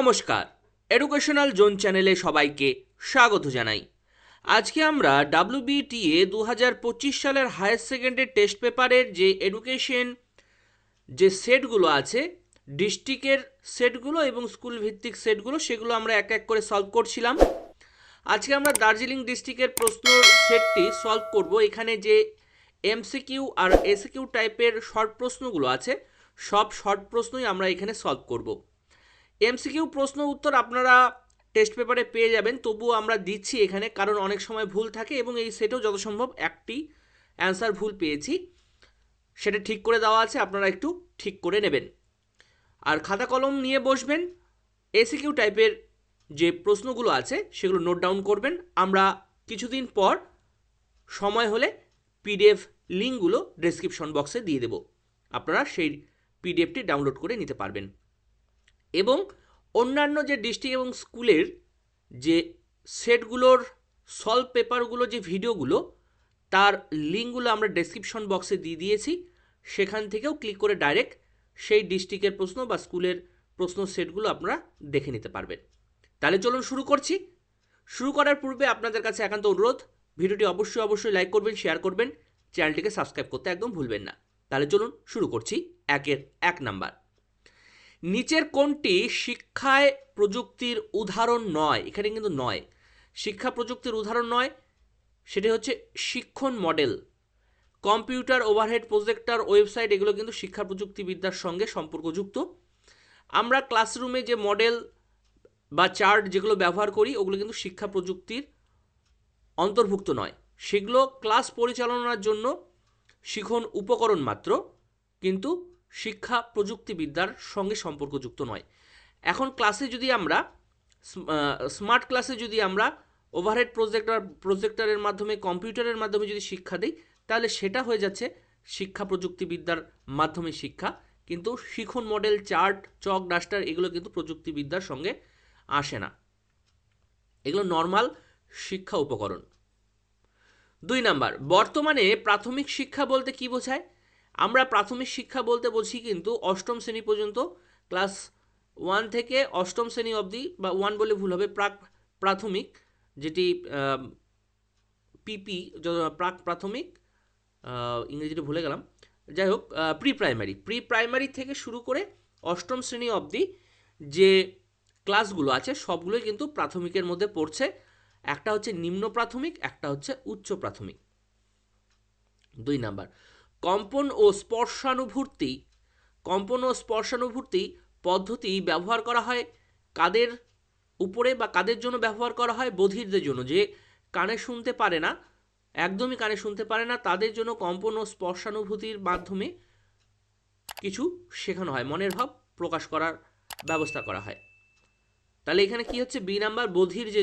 নমস্কার। Educational zone চ্যানেলে সবাইকে স্বাগত জানাই। আজকে আমরা ডাব্লিউবিটিএ দু হাজার পঁচিশ সালের হায়ার সেকেন্ডারি টেস্ট পেপারের যে এডুকেশন যে সেটগুলো আছে ডিস্ট্রিক্টের সেটগুলো এবং স্কুল ভিত্তিক সেটগুলো সেগুলো আমরা এক এক করে সলভ করছিলাম। আজকে আমরা দার্জিলিং ডিস্ট্রিক্টের প্রশ্ন সেটটি সলভ করব। এখানে যে এমসিকিউ আর এসিকিউ টাইপের শর্ট প্রশ্নগুলো আছে, সব শর্ট প্রশ্নই আমরা এখানে সলভ করব। এমসিকিউ প্রশ্ন উত্তর আপনারা টেস্ট পেপারে পেয়ে যাবেন, তবুও আমরা দিচ্ছি এখানে, কারণ অনেক সময় ভুল থাকে এবং এই সেটেও যত সম্ভব একটি অ্যান্সার ভুল পেয়েছি। সেটা ঠিক করে দেওয়া আছে, আপনারা একটু ঠিক করে নেবেন। আর খাতা কলম নিয়ে বসবেন এসিকিউ টাইপের যে প্রশ্নগুলো আছে, সেগুলো নোট ডাউন করবেন। আমরা কিছুদিন পর সময় হলে পিডিএফ লিঙ্কগুলো ডেসক্রিপশন বক্সে দিয়ে দেব। আপনারা সেই পিডিএফটি ডাউনলোড করে নিতে পারবেন। এবং অন্যান্য যে ডিস্ট্রিক্ট এবং স্কুলের যে সেটগুলোর সলভ পেপারগুলো, যে ভিডিওগুলো, তার লিঙ্কগুলো আমরা ডেসক্রিপশন বক্সে দিয়ে দিয়েছি। সেখান থেকেও ক্লিক করে ডাইরেক্ট সেই ডিস্ট্রিক্টের প্রশ্ন বা স্কুলের প্রশ্ন সেটগুলো আপনারা দেখে নিতে পারবেন। তাহলে চলুন শুরু করছি। শুরু করার পূর্বে আপনাদের কাছে একান্ত অনুরোধ, ভিডিওটি অবশ্যই অবশ্যই লাইক করবেন, শেয়ার করবেন, চ্যানেলটিকে সাবস্ক্রাইব করতে একদম ভুলবেন না। তাহলে চলুন শুরু করছি, একের এক নাম্বার। নিচের কোনটি শিক্ষায় প্রযুক্তির উদাহরণ নয়, এখানে কিন্তু নয়। শিক্ষা প্রযুক্তির উদাহরণ নয়, সেটি হচ্ছে শিক্ষণ model. Computer overhead projector website, এগুলো কিন্তু শিক্ষা প্রযুক্তিবিদ্যার সঙ্গে সম্পর্কযুক্ত। আমরা ক্লাসরুমে যে মডেল বা চার্ট যেগুলো ব্যবহার করি, ওগুলো কিন্তু শিক্ষা প্রযুক্তির অন্তর্ভুক্ত নয়। সেগুলো ক্লাস পরিচালনার জন্য শিখন উপকরণ মাত্র, কিন্তু শিক্ষা প্রযুক্তিবিদ্যার সঙ্গে সম্পর্কযুক্ত নয়। এখন ক্লাসে যদি আমরা স্মার্ট ক্লাসে যদি আমরা ওভারহেড প্রজেক্টর প্রজেক্টরের মাধ্যমে কম্পিউটারের মাধ্যমে যদি শিক্ষা দিই, তাহলে সেটা হয়ে যাচ্ছে শিক্ষা প্রযুক্তিবিদ্যার মাধ্যমে শিক্ষা। কিন্তু শিখন মডেল চার্ট চক ডাস্টার এগুলো কিন্তু প্রযুক্তিবিদ্যার সঙ্গে আসে না। এগুলো নর্মাল শিক্ষা উপকরণ। দুই নাম্বার, বর্তমানে প্রাথমিক শিক্ষা বলতে কি বোঝায়? আমরা প্রাথমিক শিক্ষা বলতে বুঝি কিন্তু অষ্টম শ্রেণি পর্যন্ত ক্লাস ওয়ান থেকে অষ্টম শ্রেণি অবধি বা ওয়ান বলে ভুল হবে, প্রাক প্রাথমিক যেটি পিপি প্রাক প্রাথমিক ইংরেজিটা ভুলে গেলাম। যাই হোক প্রি প্রাইমারি প্রি প্রাইমারি থেকে শুরু করে অষ্টম শ্রেণি অবধি যে ক্লাসগুলো আছে সবগুলোই কিন্তু প্রাথমিকের মধ্যে পড়ছে। একটা হচ্ছে নিম্ন প্রাথমিক, একটা হচ্ছে উচ্চ প্রাথমিক। দুই নাম্বার। কম্পন ও স্পর্শানুভূতি। কম্পন ও স্পর্শানুভূতি পদ্ধতি ব্যবহার করা হয় কাদের উপরে বা কাদের জন্য ব্যবহার করা হয়, বধিরদের জন্য। যে কানে শুনতে পারে না, একদমই কানে শুনতে পারে না, তাদের জন্য কম্পন ও স্পর্শানুভূতির মাধ্যমে কিছু শেখানো হয়, মনের ভাব প্রকাশ করার ব্যবস্থা করা হয়। তাহলে এখানে কি হচ্ছে? বি নাম্বার বধির যে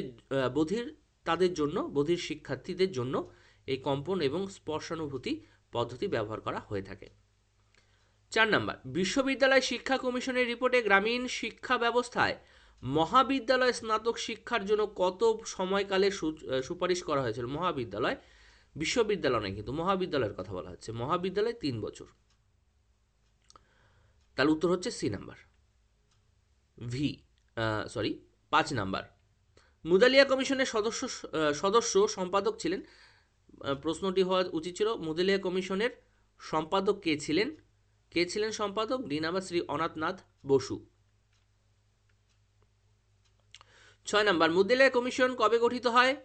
বধির তাদের জন্য, বধির শিক্ষার্থীদের জন্য এই কম্পন এবং স্পর্শানুভূতি পদ্ধতি ব্যবহার করা হয়ে থাকে। চার নাম্বার, বিশ্ববিদ্যালয় শিক্ষা কমিশনের রিপোর্টে গ্রামীণ শিক্ষা ব্যবস্থায় মহাবিদ্যালয় স্নাতক শিক্ষার জন্য কত সময়কালে সুপারিশ করা হয়েছিল? মহাবিদ্যালয়, বিশ্ববিদ্যালয় নয় কিন্তু মহাবিদ্যালয়ের কথা বলা হচ্ছে। মহাবিদ্যালয় তিন বছর। তাহলে উত্তর হচ্ছে সি নাম্বার। ভি সরি পাঁচ নাম্বার। মুদালিয়া কমিশনের সদস্য সদস্য সম্পাদক ছিলেন প্রশ্নটি হওয়া উচিত ছিল, মুদালিয়া কমিশনের সম্পাদক কে ছিলেন? কে ছিলেন সম্পাদক? D number Shri Anathnath Basu. ছয় নাম্বার, মুদালিয়া কমিশন কবে গঠিত হয়?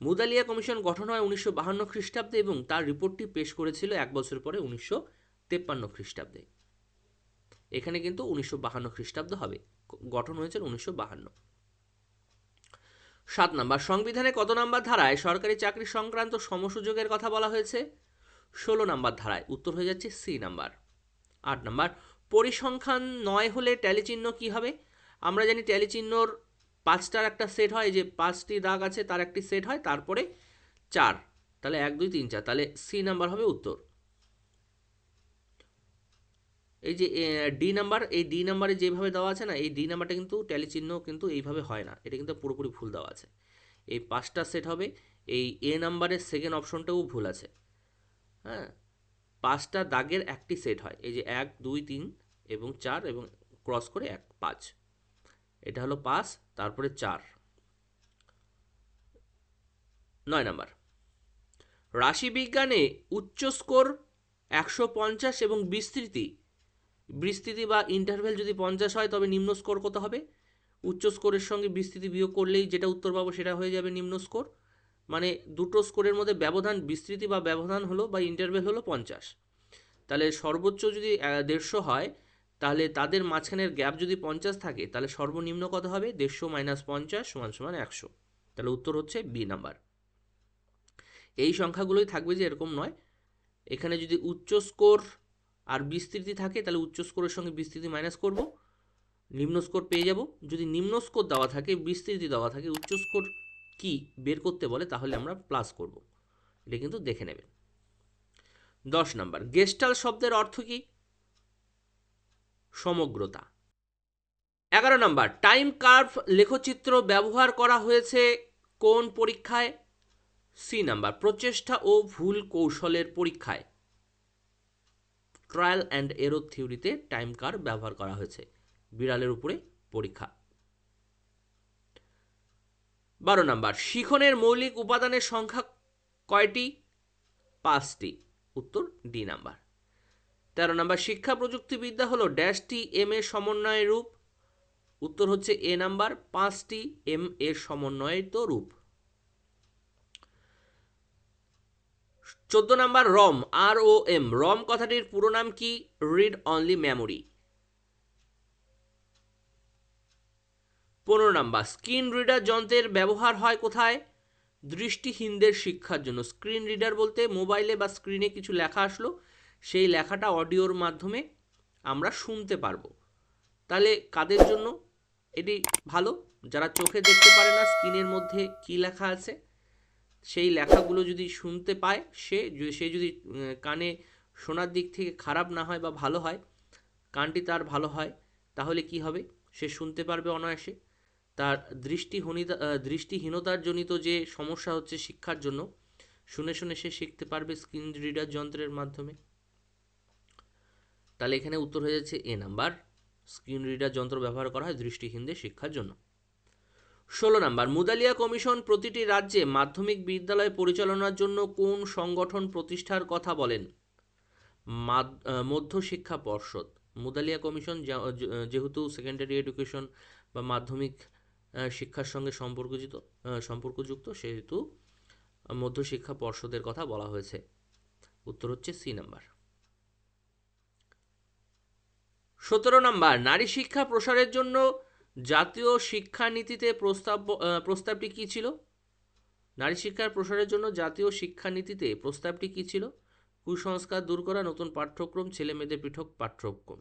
মুদালিয়া কমিশন গঠন হয় উনিশশো বাহান্ন খ্রিস্টাব্দে এবং তার রিপোর্টটি পেশ করেছিল এক বছর পরে উনিশশো তেপ্পান্ন খ্রিস্টাব্দে। এখানে কিন্তু উনিশশো বাহান্ন খ্রিস্টাব্দ হবে। গঠন হয়েছিল উনিশশো বাহান্ন। সাত নাম্বার, সংবিধানে কত নাম্বার ধারায় সরকারি চাকরি সংক্রান্ত সমসুযোগের কথা বলা হয়েছে? ষোলো নাম্বার ধারায়, উত্তর হয়ে যাচ্ছে সি নাম্বার। আট নাম্বার, পরিসংখ্যান নয় হলে ট্যালি চিহ্ন কী হবে? আমরা জানি ট্যালি চিহ্নর পাঁচটার একটা সেট হয় যে পাঁচটি দাগ আছে তার একটি সেট হয়, তারপরে চার, তাহলে এক, দুই, তিন, চার, তাহলে সি নাম্বার হবে উত্তর। এই যে ডি নাম্বার এই ডি নাম্বারে যেভাবে দেওয়া আছে না, এই ডি নাম্বারটা কিন্তু ট্যালি চিহ্ন কিন্তু এইভাবে হয় না। এটা কিন্তু পুরোপুরি ভুল দেওয়া আছে। এই পাঁচটা সেট হবে, এই এ নাম্বারের সেকেন্ড অপশনটাও ভুল আছে। হ্যাঁ? পাঁচটা দাগের একটি সেট হয়। এই যে এক, দুই, তিন এবং চার এবং ক্রস করে এক, পাঁচ। এটা হলো পাঁচ, তারপরে চার। নয় নাম্বার রাশিবিজ্ঞানে উচ্চ স্কোর একশো পঞ্চাশ এবং বিস্তৃতি বিস্তৃতি বা ইন্টারভেল যদি পঞ্চাশ হয়, তবে নিম্ন স্কোর কত হবে? উচ্চ স্কোরের সঙ্গে বিস্তৃতি বিয়োগ করলেই যেটা উত্তর পাবো সেটা হয়ে যাবে নিম্ন স্কোর মানে দুটো স্কোরের মধ্যে ব্যবধান বিস্তৃতি বা ব্যবধান হলো বা ইন্টারভেল হলো পঞ্চাশ। তাহলে সর্বোচ্চ যদি দেড়শো হয়, তাহলে তাদের মাঝখানের গ্যাপ যদি পঞ্চাশ থাকে, তাহলে সর্বনিম্ন কত হবে? দেড়শো মাইনাস পঞ্চাশ সমান সমান একশো। তাহলে উত্তর হচ্ছে বি নাম্বার এই সংখ্যাগুলোই থাকবে যে এরকম নয়। এখানে যদি উচ্চ স্কোর আর বিস্তৃতি থাকে, তাহলে উচ্চ স্কোরের সঙ্গে বিস্তৃতি মাইনাস করব। নিম্ন স্কোর পেয়ে যাব। যদি নিম্ন স্কোর দেওয়া থাকে, বিস্তৃতি দেওয়া থাকে, উচ্চ স্কোর কি বের করতে বলে, তাহলে আমরা প্লাস করব। এটা কিন্তু দেখে নেবেন। দশ নাম্বার গেস্টাল শব্দের অর্থ কি? সমগ্রতা। এগারো নাম্বার টাইম কার্ভ লেখচিত্র ব্যবহার করা হয়েছে কোন পরীক্ষায়? সি নাম্বার, প্রচেষ্টা ও ভুল কৌশলের পরীক্ষায়। ট্রায়াল অ্যান্ড এরো থিওরিতে টাইম কার ব্যবহার করা হয়েছে। বিড়ালের উপরে পরীক্ষা। বারো নাম্বার, শিখনের মৌলিক উপাদানের সংখ্যা কয়টি? পাঁচটি। উত্তর ডি নাম্বার। তেরো নাম্বার, শিক্ষা প্রযুক্তিবিদ্যা হলো ড্যাশটি এম এর সমন্বয় রূপ। উত্তর হচ্ছে এ নাম্বার, পাঁচটি এম এর সমন্বয়িত রূপ। চোদ্দ নাম্বার রম আর ও এম রম কথাটির পুরো নাম কি? রিড অনলি মেমোরি পনেরো নাম্বার স্ক্রিন রিডার যন্ত্রের ব্যবহার হয় কোথায়? দৃষ্টিহীনদের শিক্ষার জন্য। স্ক্রিন রিডার বলতে মোবাইলে বা স্ক্রিনে কিছু লেখা আসলো, সেই লেখাটা অডিওর মাধ্যমে আমরা শুনতে পারব। তাহলে কাদের জন্য এটি ভালো? যারা চোখে দেখতে পারে না স্ক্রিনের মধ্যে কি লেখা আছে? সেই লেখাগুলো যদি শুনতে পায়, সে সে যদি কানে শোনার দিক থেকে খারাপ না হয় বা ভালো হয়, কানটি তার ভালো হয়, তাহলে কি হবে? সে শুনতে পারবে অনায়াসে। তার দৃষ্টিহীনতা দৃষ্টিহীনতার জনিত যে সমস্যা হচ্ছে শিক্ষার জন্য, শুনে শুনে সে শিখতে পারবে স্ক্রিন রিডার যন্ত্রের মাধ্যমে। তাহলে এখানে উত্তর হয়ে যাচ্ছে, এ নাম্বার স্ক্রিন রিডার যন্ত্র ব্যবহার করা হয় দৃষ্টিহীনদের শিক্ষার জন্য। ষোলো নাম্বার, মুদালিয়া কমিশন প্রতিটি রাজ্যে মাধ্যমিক বিদ্যালয় পরিচালনার জন্য কোন সংগঠন প্রতিষ্ঠার কথা বলেন? মধ্যশিক্ষা পর্ষদ। মুদালিয়া কমিশন যেহেতু সেকেন্ডারি এডুকেশন বা মাধ্যমিক শিক্ষার সঙ্গে সম্পর্কযুক্ত সম্পর্কযুক্ত, সেহেতু মধ্যশিক্ষা পর্ষদের কথা বলা হয়েছে। উত্তর হচ্ছে সি নাম্বার। সতেরো নাম্বার, নারী শিক্ষা প্রসারের জন্য জাতীয় শিক্ষানীতিতে প্রস্তাব প্রস্তাবটি কী ছিল? নারী শিক্ষার প্রসারের জন্য জাতীয় শিক্ষানীতিতে প্রস্তাবটি কী ছিল? কুসংস্কার দূর করা, নতুন পাঠ্যক্রম ছেলে মেয়েদের পৃথক পাঠ্যক্রম।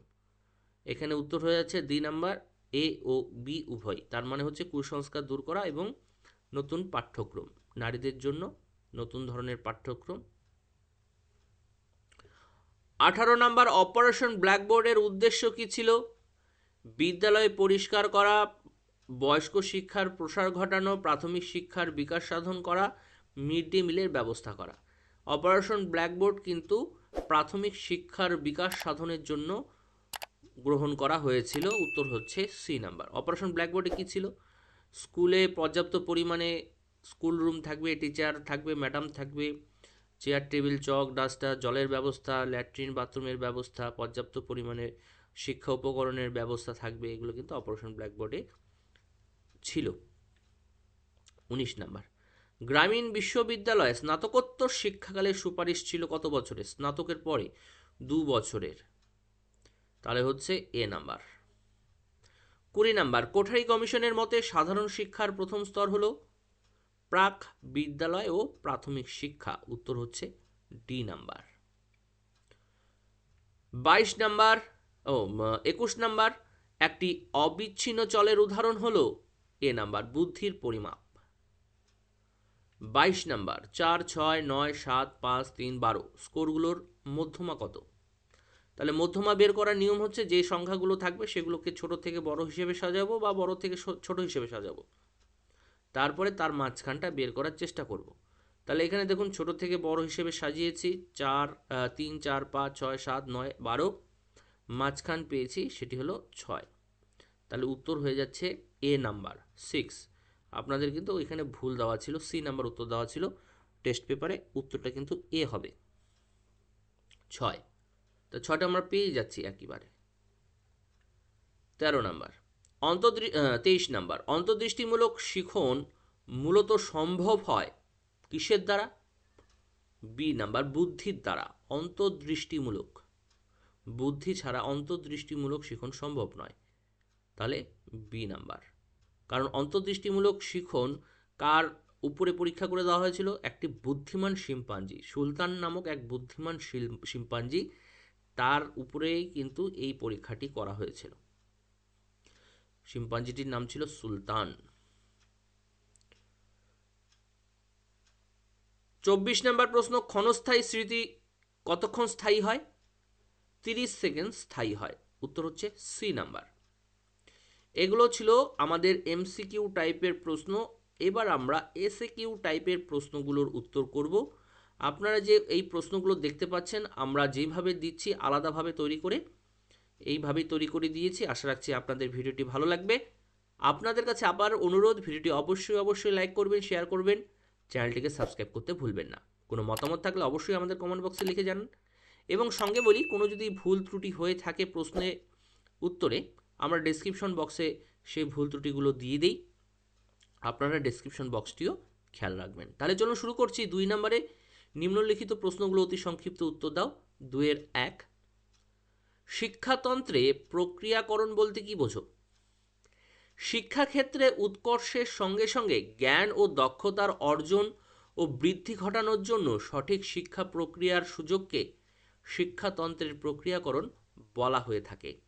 এখানে উত্তর হয়ে যাচ্ছে দুই নাম্বার এ ও বি উভয়। তার মানে হচ্ছে কুসংস্কার দূর করা এবং নতুন পাঠ্যক্রম। নারীদের জন্য নতুন ধরনের পাঠ্যক্রম। আঠারো নাম্বার, অপারেশন ব্ল্যাকবোর্ডের উদ্দেশ্য কী ছিল? বিদ্যালয় পরিষ্কার করা, বয়স্ক শিক্ষার প্রসার ঘটানো, প্রাথমিক শিক্ষার বিকাশ সাধন করা, মিড ডে মিলের ব্যবস্থা করা। অপারেশন ব্ল্যাকবোর্ড কিন্তু প্রাথমিক শিক্ষার বিকাশ সাধনের জন্য গ্রহণ করা হয়েছিল। উত্তর হচ্ছে সি নাম্বার। অপারেশন ব্ল্যাকবোর্ডে কী ছিল? স্কুলে পর্যাপ্ত পরিমাণে স্কুল রুম থাকবে, টিচার থাকবে, ম্যাডাম থাকবে, চেয়ার, টেবিল, চক, ডাস্টার, জলের ব্যবস্থা, ল্যাট্রিন, বাথরুমের ব্যবস্থা, পর্যাপ্ত পরিমাণে শিক্ষা উপকরণের ব্যবস্থা থাকবে, এগুলো কিন্তু অপারেশন ব্ল্যাকবোর্ডে ছিল। উনিশ নাম্বার। গ্রামীণ বিশ্ববিদ্যালয়ে স্নাতকোত্তর শিক্ষাকালের সুপারিশ ছিল কত বছরের স্নাতকের পরে দু বছরের। তাহলে হচ্ছে এ নাম্বার। কুড়ি নাম্বার। কোঠারি কমিশনের মতে সাধারণ শিক্ষার প্রথম স্তর হল প্রাক বিদ্যালয় ও প্রাথমিক শিক্ষা। উত্তর হচ্ছে ডি নাম্বার। বাইশ নাম্বার। ও একুশ নাম্বার, একটি অবিচ্ছিন্ন চলের উদাহরণ হলো, এ নাম্বার বুদ্ধির পরিমাপ। বাইশ নাম্বার, চার, ছয়, নয়, সাত, পাঁচ, তিন, বারো, স্কোরগুলোর মধ্যমা কত? তাহলে মধ্যমা বের করার নিয়ম হচ্ছে যে সংখ্যাগুলো থাকবে সেগুলোকে ছোট থেকে বড় হিসেবে সাজাবো বা বড় থেকে ছোট হিসেবে সাজাবো। তারপরে তার মাঝখানটা বের করার চেষ্টা করব। তাহলে এখানে দেখুন ছোট থেকে বড় হিসেবে সাজিয়েছি, চার তিন, চার, পাঁচ, ছয়, সাত, নয়, বারো মাঝখান পেয়েছি, সেটি হলো ছয়। তাহলে উত্তর হয়ে যাচ্ছে এ নাম্বার সিক্স আপনাদের কিন্তু ওইখানে ভুল দেওয়া ছিল সি নাম্বার উত্তর দেওয়া ছিল। টেস্ট পেপারে উত্তরটা কিন্তু এ হবে। ছয়। তো ছয়টা আমরা পেয়ে যাচ্ছি একেবারে। তেরো নাম্বার অন্তর্দৃ তেইশ নাম্বার অন্তর্দৃষ্টিমূলক শিখন মূলত সম্ভব হয় কিসের দ্বারা? বি নাম্বার বুদ্ধির দ্বারা। অন্তর্দৃষ্টিমূলক। বুদ্ধি ছাড়া অন্তর্দৃষ্টিমূলক শিখন সম্ভব নয়। তাহলে বি নাম্বার কারণ অন্তর্দৃষ্টিমূলক শিখন কার উপরে পরীক্ষা করে দেওয়া হয়েছিল? একটি বুদ্ধিমান শিম্পাঞ্জি। সুলতান নামক এক বুদ্ধিমান শিম্পাঞ্জি তার উপরেই কিন্তু এই পরীক্ষাটি করা হয়েছিল। শিম্পাঞ্জিটির নাম ছিল সুলতান। চব্বিশ নম্বর প্রশ্ন, ক্ষণস্থায়ী স্মৃতি কতক্ষণ স্থায়ী হয়? তিরিশ সেকেন্ড স্থায়ী হয়। উত্তর হচ্ছে সি নাম্বার এগুলো ছিল আমাদের এমসিকিউ টাইপের প্রশ্ন। এবার আমরা এসএ কিউ টাইপের প্রশ্নগুলোর উত্তর করব। আপনারা যে এই প্রশ্নগুলো দেখতে পাচ্ছেন, আমরা যেভাবে দিচ্ছি আলাদাভাবে তৈরি করে, এইভাবেই তৈরি করে দিয়েছি। আশা রাখছি আপনাদের ভিডিওটি ভালো লাগবে। আপনাদের কাছে আবার অনুরোধ, ভিডিওটি অবশ্যই অবশ্যই লাইক করবেন শেয়ার করবেন। চ্যানেলটিকে সাবস্ক্রাইব করতে ভুলবেন না। কোনো মতামত থাকলে অবশ্যই আমাদের কমেন্ট বক্সে লিখে জানান। এবং সঙ্গে বলি, কোনো যদি ভুল ত্রুটি হয়ে থাকে প্রশ্নে উত্তরে, আমরা ডেসক্রিপশন বক্সে সেই ভুল ত্রুটিগুলো দিয়ে দিই। আপনারা ডেসক্রিপশন বক্সটিও খেয়াল রাখবেন। তাহলে চলুন শুরু করছি দুই নম্বরে। নিম্নলিখিত প্রশ্নগুলো অতি সংক্ষিপ্ত উত্তর দাও। দুয়ের এক, শিক্ষাতন্ত্রে প্রক্রিয়াকরণ বলতে কি বোঝো? শিক্ষাক্ষেত্রে উৎকর্ষের সঙ্গে সঙ্গে জ্ঞান ও দক্ষতার অর্জন ও বৃদ্ধি ঘটানোর জন্য সঠিক শিক্ষা প্রক্রিয়ার সুযোগকে শিক্ষাতন্ত্রের প্রক্রিয়াকরণ বলা হয়ে থাকে।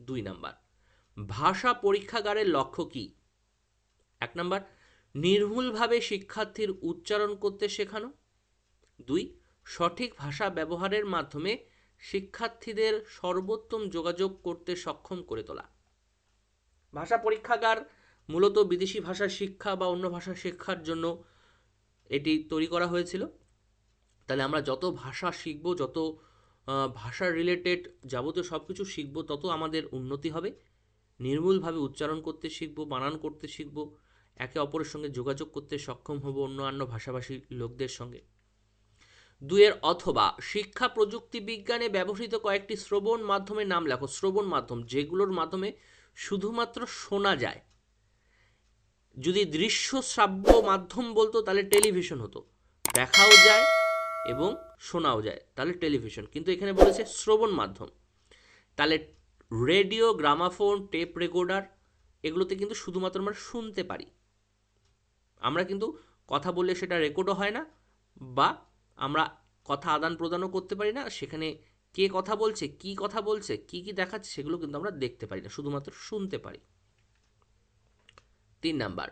দুই নাম্বার, ভাষা পরীক্ষাগারের লক্ষ্য কি? এক নাম্বার, নির্ভুলভাবে শিক্ষার্থীর উচ্চারণ করতে শেখানো। দুই, সঠিক ভাষা ব্যবহারের মাধ্যমে শিক্ষার্থীদের সর্বোত্তম যোগাযোগ করতে সক্ষম করে তোলা। ভাষা পরীক্ষাগার মূলত বিদেশি ভাষা শিক্ষা বা অন্য ভাষা শিক্ষার জন্য এটি তৈরি করা হয়েছিল। তাহলে আমরা যত ভাষা শিখব, যত ভাষা রিলেটেড যাবতীয় সব কিছু শিখব, তত আমাদের উন্নতি হবে। নির্মূলভাবে উচ্চারণ করতে শিখব, বানান করতে শিখব, একে অপরের সঙ্গে যোগাযোগ করতে সক্ষম হব অন্যান্য ভাষাভাষী লোকদের সঙ্গে। দুয়ের অথবা, শিক্ষা প্রযুক্তি বিজ্ঞানে ব্যবহৃত কয়েকটি শ্রবণ মাধ্যমের নাম লেখো। শ্রবণ মাধ্যম, যেগুলোর মাধ্যমে শুধুমাত্র শোনা যায়। যদি দৃশ্য শ্রাব্য মাধ্যম বলতো, তাহলে টেলিভিশন হতো। দেখাও যায় এবং শোনাও যায়। তাহলে টেলিভিশন। কিন্তু এখানে বলেছে শ্রবণ মাধ্যম। তাহলে রেডিও, গ্রামাফোন, টেপ রেকর্ডার, এগুলোতে কিন্তু শুধুমাত্র আমরা শুনতে পারি। আমরা কিন্তু কথা বললে সেটা রেকর্ডও হয় না, বা আমরা কথা আদান প্রদানও করতে পারি না। সেখানে কে কথা বলছে, কি কথা বলছে, কি কি দেখাচ্ছে, সেগুলো কিন্তু আমরা দেখতে পারি না, শুধুমাত্র শুনতে পারি। তিন নাম্বার,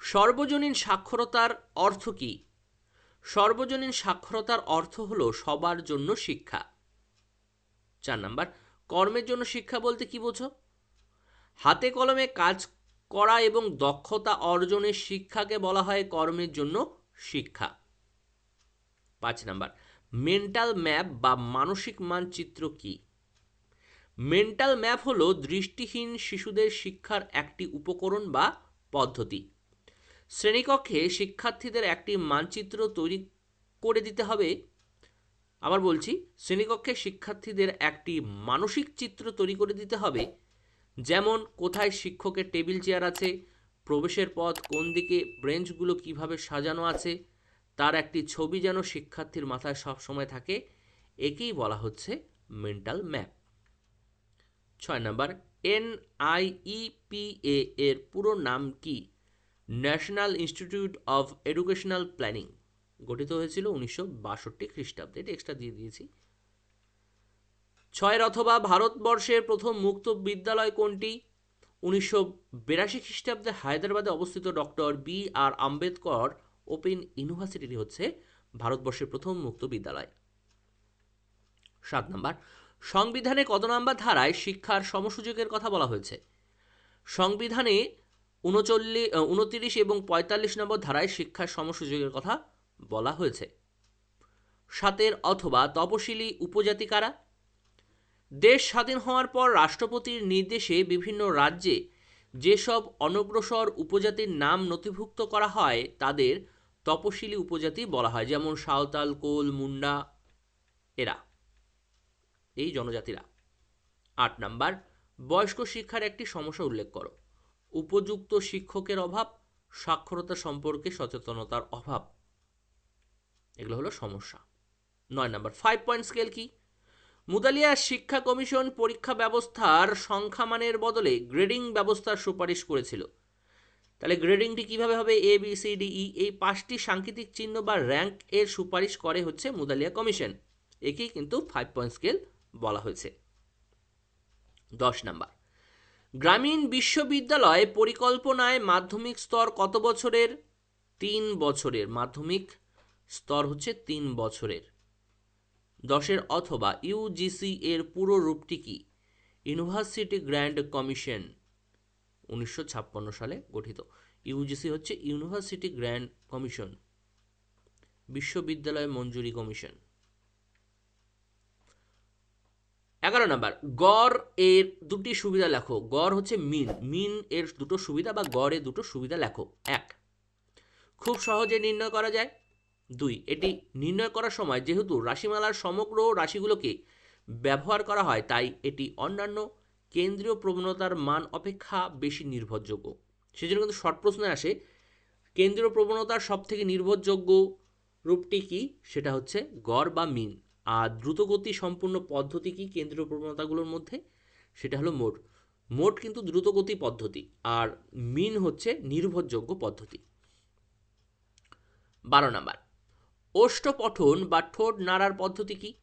সর্বজনীন সাক্ষরতার অর্থ কি? সর্বজনীন সাক্ষরতার অর্থ হলো সবার জন্য শিক্ষা। চার নাম্বার, কর্মের জন্য শিক্ষা বলতে কি বোঝো? হাতে কলমে কাজ করা এবং দক্ষতা অর্জনের শিক্ষাকে বলা হয় কর্মের জন্য শিক্ষা। পাঁচ নাম্বার মেন্টাল ম্যাপ বা মানসিক মানচিত্র কি? মেন্টাল ম্যাপ হলো দৃষ্টিহীন শিশুদের শিক্ষার একটি উপকরণ বা পদ্ধতি। শ্রেণীকক্ষে শিক্ষার্থীদের একটি মানচিত্র তৈরি করে দিতে হবে। আবার বলছি, শ্রেণীকক্ষে শিক্ষার্থীদের একটি মানসিক চিত্র তৈরি করে দিতে হবে। যেমন, কোথায় শিক্ষকের টেবিল চেয়ার আছে, প্রবেশের পথ, কোন দিকে ব্রেঞ্চগুলো কীভাবে সাজানো আছে, তার একটি ছবি যেন শিক্ষার্থীর মাথায় সব সময় থাকে। একেই বলা হচ্ছে মেন্টাল ম্যাপ ছয় নাম্বার এনআইইপিএ এর পুরো নাম কি? National institute of educational planning, গঠিত হয়েছিল উনিশশো বাষট্টি খ্রিস্টাব্দে এটা এক্সট্রা দিয়ে দিয়েছি। ছয়ের অথবা ভারতবর্ষের প্রথম মুক্ত বিদ্যালয় কোনটি? উনিশশো বিরাশি খ্রিস্টাব্দে হায়দ্রাবাদে অবস্থিত doctor B R Ambedkar open university হচ্ছে ভারতবর্ষের প্রথম মুক্ত বিদ্যালয়। সাত নাম্বার, সংবিধানে কত নাম্বার ধারায় শিক্ষার সমসুযোগের কথা বলা হয়েছে? সংবিধানে উনচল্লিশ উনতিরিশ এবং পঁয়তাল্লিশ নম্বর ধারায় শিক্ষার সমসুযোগের কথা বলা হয়েছে। সাতের অথবা তপশিলি উপজাতি কারা? দেশ স্বাধীন হওয়ার পর রাষ্ট্রপতির নির্দেশে বিভিন্ন রাজ্যে যেসব অনগ্রসর উপজাতির নাম নথিভুক্ত করা হয়, তাদের তপশিলি উপজাতি বলা হয়, যেমন সাঁওতাল, কোল, মুন্ডা, এরা। এই জনজাতিরা। আট নাম্বার, বয়স্ক শিক্ষার একটি সমস্যা উল্লেখ করো। উপযুক্ত শিক্ষকের অভাব, সাক্ষরতা সম্পর্কে সচেতনতার অভাব। এগুলো হলো সমস্যা। নয় নাম্বার ফাইভ পয়েন্ট স্কেল কি? মুদালিয়া শিক্ষা কমিশন পরীক্ষা ব্যবস্থার সংখ্যামানের বদলে গ্রেডিং ব্যবস্থার সুপারিশ করেছিল। তাহলে গ্রেডিংটি কীভাবে হবে? A B C D E এই পাঁচটি সাংকেতিক চিহ্ন বা র্যাঙ্ক এর সুপারিশ করে হচ্ছে মুদালিয়া কমিশন। একেই কিন্তু ফাইভ পয়েন্ট স্কেল বলা হয়েছে। দশ নাম্বার গ্রামীণ বিশ্ববিদ্যালয় পরিকল্পনায় মাধ্যমিক স্তর কত বছরের? তিন বছরের মাধ্যমিক স্তর হচ্ছে তিন বছরের। দশের অথবা ইউজিসি এর পুরো রূপটি কি? ইউনিভার্সিটি গ্র্যান্ড কমিশন, উনিশশো ছাপ্পান্ন সালে গঠিত। ইউজিসি হচ্ছে ইউনিভার্সিটি গ্র্যান্ড কমিশন, বিশ্ববিদ্যালয় মঞ্জুরি কমিশন। এগারো নাম্বার, গড় এর দুটি সুবিধা লেখো। গড় হচ্ছে মিন মিন এর দুটো সুবিধা বা গড় এর দুটো সুবিধা লেখো। এক, খুব সহজে নির্ণয় করা যায়। দুই, এটি নির্ণয় করার সময় যেহেতু রাশিমালার সমগ্র রাশিগুলোকে ব্যবহার করা হয়, তাই এটি অন্যান্য কেন্দ্রীয় প্রবণতার মান অপেক্ষা বেশি নির্ভরযোগ্য। সেজন্য কিন্তু শর্ট প্রশ্নে আসে, কেন্দ্রীয় প্রবণতার সব থেকে নির্ভরযোগ্য রূপটি কি? সেটা হচ্ছে গড় বা মিন। আর দ্রুতগতি সম্পূর্ণ পদ্ধতি কি কেন্দ্রীয় প্রবণতাগুলোর মধ্যে? সেটা হলো মোট। মোট কিন্তু দ্রুতগতি পদ্ধতি আর মিন হচ্ছে নির্ভরযোগ্য পদ্ধতি। বারো নাম্বার। ওষ্ঠপঠন বা ঠোঁট নাড়ার পদ্ধতি কি?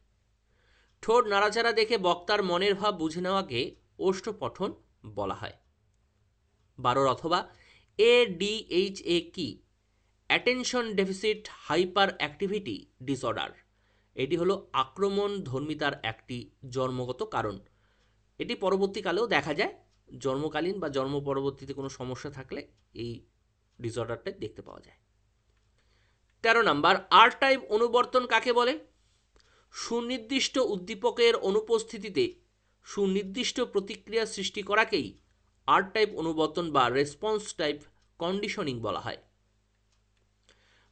ঠোঁট নাড়াচাড়া দেখে বক্তার মনের ভাব বুঝে নেওয়াকে ওষ্ঠপঠন বলা হয়। বারোর অথবা এ ডি এইচ এ কি? Attention deficit, hyperactivity disorder. এটি হলো আক্রমণ ধর্মিতার একটি জন্মগত কারণ। এটি পরবর্তীকালেও দেখা যায়, জন্মকালীন বা জন্ম পরবর্তীতে কোনো সমস্যা থাকলে এই ডিসঅর্ডারটা দেখতে পাওয়া যায়। তেরো নাম্বার আর টাইপ অনুবর্তন কাকে বলে? সুনির্দিষ্ট উদ্দীপকের অনুপস্থিতিতে সুনির্দিষ্ট প্রতিক্রিয়া সৃষ্টি করাকেই আর টাইপ অনুবর্তন বা রেসপন্স টাইপ কন্ডিশনিং বলা হয়।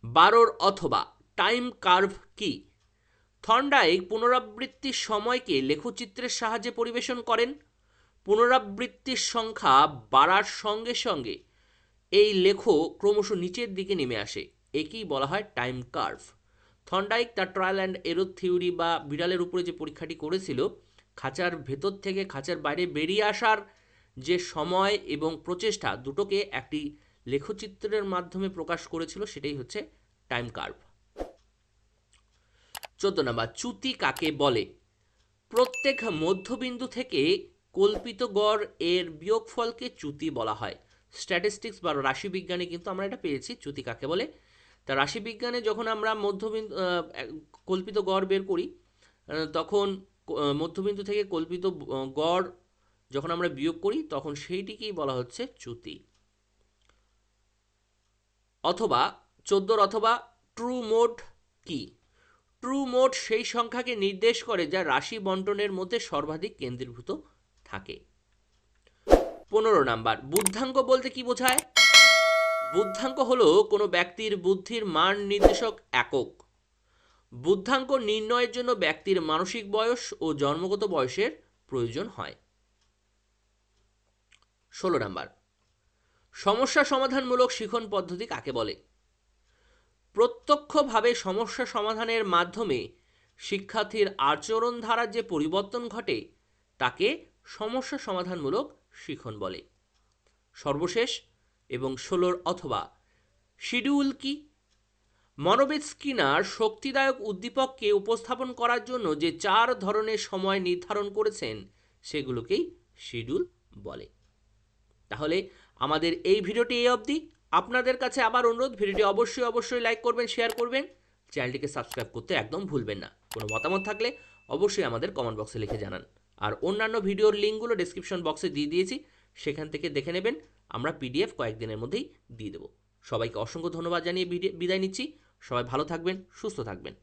বারোর অথবা টাইম কার্ভ কি? থর্নডাইক পুনরাবৃত্তির সময়কে লেখচিত্রের সাহায্যে পরিবেশন করেন। পুনরাবৃত্তির সংখ্যা বাড়ার সঙ্গে সঙ্গে এই লেখ ক্রমশ নিচের দিকে নেমে আসে। একেই বলা হয় টাইম কার্ভ। থর্নডাইক তার ট্রায়াল অ্যান্ড এরো থিওরি বা বিড়ালের উপরে যে পরীক্ষাটি করেছিল, খাঁচার ভেতর থেকে খাঁচার বাইরে বেরিয়ে আসার যে সময় এবং প্রচেষ্টা দুটোকে একটি লেখচিত্রের মাধ্যমে প্রকাশ করেছিল, সেটাই হচ্ছে টাইম কার্ভ। চোদ্দ নাম্বার চ্যুতি কাকে বলে? প্রত্যেক মধ্যবিন্দু থেকে কল্পিত গড় এর বিয়োগফলকে চ্যুতি বলা হয়। স্ট্যাটিস্টিক্স বা রাশিবিজ্ঞানে কিন্তু আমরা এটা পেয়েছি চ্যুতি কাকে বলে? তা রাশিবিজ্ঞানে যখন আমরা মধ্যবিন্দু কল্পিত গড় বের করি তখন মধ্যবিন্দু থেকে কল্পিত গড় যখন আমরা বিয়োগ করি, তখন সেইটিকেই বলা হচ্ছে চ্যুতি অথবা, চোদ্দোর অথবা ট্রু মোড কি? ট্রু মোড সেই সংখ্যাকে নির্দেশ করে যা রাশি বন্টনের মধ্যে সর্বাধিক কেন্দ্রীভূত থাকে। পনেরো নাম্বার, বুদ্ধাঙ্ক বলতে কি বোঝায়? বুদ্ধাঙ্ক হলো কোনো ব্যক্তির বুদ্ধির মান নির্দেশক একক। বুদ্ধাঙ্ক নির্ণয়ের জন্য ব্যক্তির মানসিক বয়স ও জন্মগত বয়সের প্রয়োজন হয়। ষোলো নাম্বার, সমস্যা সমাধানমূলক শিখন পদ্ধতি কাকে বলে? প্রত্যক্ষভাবে সমস্যা সমাধানের মাধ্যমে শিক্ষার্থীর আচরণ ধারার যে পরিবর্তন ঘটে, তাকে সমস্যা সমাধানমূলক শিখন বলে। সর্বশেষ এবং ষোলোর অথবা, শিডিউল কি? মনোবিদ স্কিনার শক্তিদায়ক উদ্দীপককে উপস্থাপন করার জন্য যে চার ধরনের সময় নির্ধারণ করেছেন, সেগুলোকেই শিডিউল বলে। তাহলে আমাদের এই ভিডিওটি এই অবধি। আপনাদের কাছে আমার অনুরোধ, ভিডিওটি অবশ্যই অবশ্যই লাইক করবেন শেয়ার করবেন। চ্যানেলটিকে সাবস্ক্রাইব করতে একদম ভুলবেন না। কোনো মতামত থাকলে অবশ্যই আমাদের কমেন্ট বক্সে লিখে জানান। আর অন্যান্য ভিডিওর লিঙ্কগুলো ডিসক্রিপশন বক্সে দিয়ে দিয়েছি, সেখান থেকে দেখে নেবেন। আমরা পিডিএফ কয়েকদিনের মধ্যেই দিয়ে দেবো। সবাইকে অসংখ্য ধন্যবাদ জানিয়ে বিদায় নিচ্ছি। সবাই ভালো থাকবেন, সুস্থ থাকবেন।